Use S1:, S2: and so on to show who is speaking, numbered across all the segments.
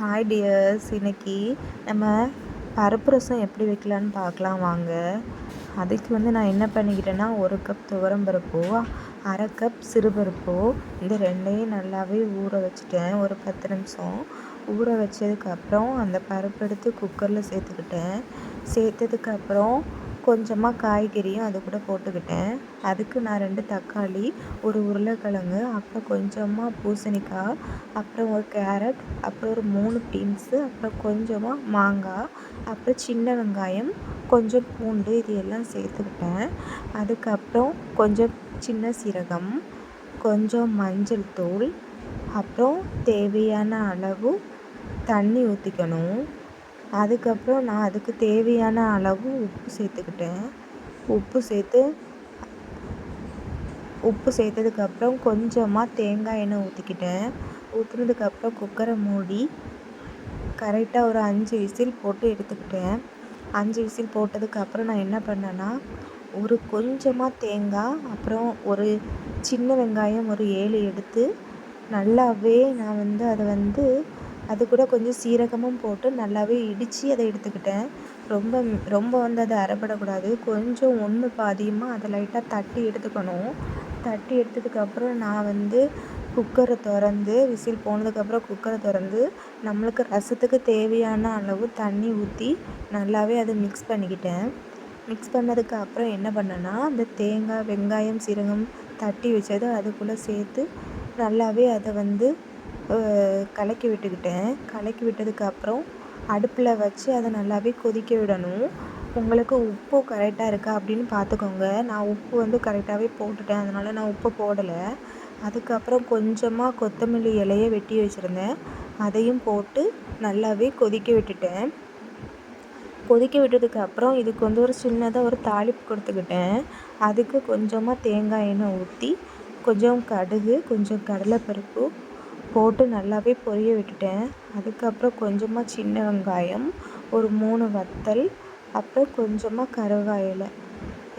S1: Hi tears இன்றைக்கி நம்ம பருப்பு ரசம் எப்படி வைக்கலான்னு பார்க்கலாம் வாங்க. அதுக்கு வந்து நான் என்ன பண்ணிக்கிட்டேன்னா ஒரு கப் துவரம் பருப்போ அரை கப் சிறுபருப்போ இந்த ரெண்டையும் நல்லாவே ஊற வச்சுட்டேன். ஒரு பத்து நிமிஷம் ஊற வச்சதுக்கப்புறம் அந்த பருப்பு எடுத்து குக்கரில் சேர்த்துக்கிட்டேன். சேர்த்ததுக்கப்புறம் கொஞ்சமாக காய்கறியும் அது கூட போட்டுக்கிட்டேன். அதுக்கு நான் ரெண்டு தக்காளி ஒரு உருளைக்கிழங்கு அப்புறம் கொஞ்சமாக பூசணிக்காய் அப்புறம் ஒரு கேரட் அப்புறம் ஒரு மூணு பீன்ஸு அப்புறம் கொஞ்சமாக மாங்காய் அப்புறம் சின்ன வெங்காயம் கொஞ்சம் பூண்டு இது எல்லாம் சேர்த்துக்கிட்டேன். அதுக்கப்புறம் கொஞ்சம் சின்ன சீரகம் கொஞ்சம் மஞ்சள் தூள் அப்புறம் தேவையான அளவு தண்ணி ஊற்றிக்கணும் அதுக்கப்புறம் நான் அதுக்கு தேவையான அளவு உப்பு சேர்த்துக்கிட்டேன். உப்பு சேர்த்து உப்பு சேர்த்ததுக்கப்புறம் கொஞ்சமாக தேங்காய் எண்ணெய் ஊற்றிக்கிட்டேன் ஊற்றுனதுக்கப்புறம் குக்கரை மூடி கரெக்டாக ஒரு அஞ்சு விசில் போட்டு எடுத்துக்கிட்டேன். அஞ்சு விசில் போட்டதுக்கப்புறம் நான் என்ன பண்ணேன்னா ஒரு கொஞ்சமாக தேங்காய் அப்புறம் ஒரு சின்ன வெங்காயம் ஒரு ஏழு எடுத்து நல்லாவே நான் வந்து அதை வந்து அது கூட கொஞ்சம் சீரகமும் போட்டு நல்லாவே இடித்து அதை எடுத்துக்கிட்டேன். ரொம்ப ரொம்ப வந்து அதை அரைப்படக்கூடாது. கொஞ்சம் ஒன்று பாதியமாக அதை லைட்டாக தட்டி எடுத்துக்கணும். தட்டி எடுத்ததுக்கப்புறம் நான் வந்து குக்கரை திறந்து விசில் போனதுக்கப்புறம் குக்கரை திறந்து நம்மளுக்கு ரசத்துக்கு தேவையான அளவு தண்ணி ஊற்றி நல்லாவே அதை மிக்ஸ் பண்ணிக்கிட்டேன். மிக்ஸ் பண்ணதுக்கு அப்புறம் என்ன பண்ணேன்னா அந்த தேங்காய் வெங்காயம் சீரகம் தட்டி வச்சது அதுக்குள்ளே சேர்த்து நல்லாவே அதை வந்து கலக்கி விட்டுக்கிட்டேன். கலக்கி விட்டதுக்கப்புறம் அடுப்பில் வச்சு அதை நல்லாவே கொதிக்க விடணும். உங்களுக்கு உப்பு கரெக்டாக இருக்கா அப்படின்னு பார்த்துக்கோங்க நான் உப்பு வந்து கரெக்டாகவே போட்டுட்டேன். அதனால் நான் உப்பு போடலை. அதுக்கப்புறம் கொஞ்சமாக கொத்தமல்லி இலையை வெட்டி வச்சுருந்தேன். அதையும் போட்டு நல்லாவே கொதிக்க விட்டுட்டேன். கொதிக்க விட்டதுக்கு அப்புறம் இதுக்கு வந்து ஒரு சின்னதாக ஒரு தாளிப்பு கொடுத்துக்கிட்டேன். அதுக்கு கொஞ்சமாக தேங்காய் எண்ணெய் ஊற்றி கொஞ்சம் கடுகு கொஞ்சம் கடலைப்பருப்பு போட்டு நல்லாவே பொரிய விட்டுட்டேன். அதுக்கப்புறம் கொஞ்சமாக சின்ன வெங்காயம் ஒரு மூணு வத்தல் அப்புறம் கொஞ்சமாக கருவேப்பிலை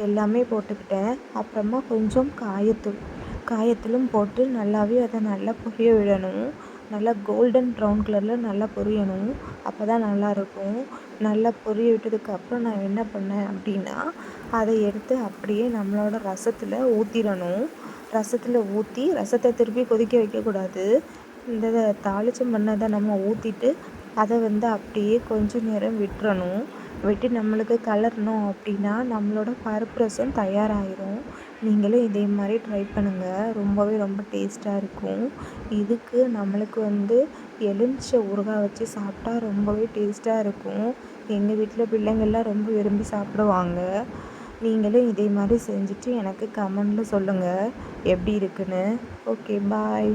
S1: எல்லாமே போட்டுக்கிட்டேன். அப்புறமா கொஞ்சம் காயத்தூள் காயத்தூளும் போட்டு நல்லாவே அதை நல்லா பொரிய விடணும். நல்லா கோல்டன் ப்ரௌன் கலரில் நல்லா பொரியணும். அப்போ தான் நல்லாயிருக்கும் நல்லா பொரிய விட்டதுக்கப்புறம் நான் என்ன பண்ணேன் அப்படின்னா அதை எடுத்து அப்படியே நம்மளோட ரசத்தில் ஊற்றிடணும் ரசத்தில் ஊற்றி ரசத்தை திருப்பி கொதிக்க வைக்கக்கூடாது. இந்த தாளிச்சம் பண்ணதை நம்ம ஊற்றிட்டு அதை வந்து அப்படியே கொஞ்சம் நேரம் விட்டுறணும். விட்டு நம்மளுக்கு கலரணும் அப்படின்னா நம்மளோட பருப்பு ரசம் தயாராகிரும் நீங்களும் இதே மாதிரி ட்ரை பண்ணுங்கள் ரொம்பவே ரொம்ப டேஸ்ட்டாக இருக்கும். இதுக்கு நம்மளுக்கு வந்து எலுமிச்சை ஊறுகாய் வச்சு சாப்பிட்டா ரொம்பவே டேஸ்ட்டாக இருக்கும். எங்கள் வீட்டில் பிள்ளைங்கள்லாம் ரொம்ப விரும்பி சாப்பிடுவாங்க. நீங்களும் இதே மாதிரி செஞ்சுட்டு எனக்கு கமெண்டில் சொல்லுங்கள் எப்படி இருக்குன்னு. Okay bye.